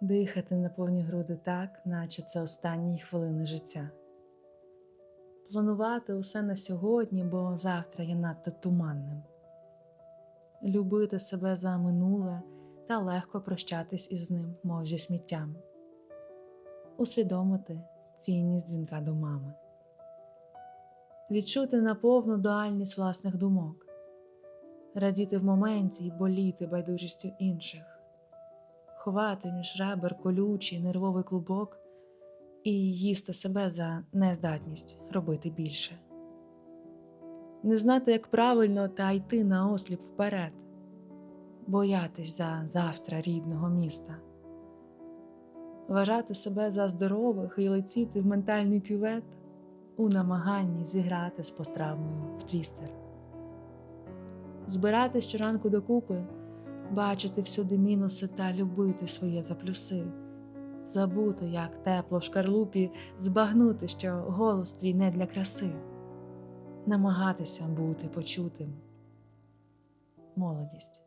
дихати на повні груди так, наче це останні хвилини життя. Планувати усе на сьогодні, бо завтра є надто туманним. Любити себе за минуле та легко прощатись із ним, мов зі сміттям. Усвідомити цінність дзвінка до мами. Відчути наповну дуальність власних думок, радіти в моменті й боліти байдужістю інших ховати між ребер колючий нервовий клубок і їсти себе за нездатність робити більше, не знати, як правильно та йти на осліп вперед, боятись за завтра рідного міста, вважати себе за здорових і летіти в ментальний кювет у намаганні зіграти з посттравмою в твістер, збирати щоранку докупи бачити всюди мінуси та любити своє за плюси, забути, як тепло в шкарлупі, збагнути, що голос твій не для краси, намагатися бути почутим. Молодість.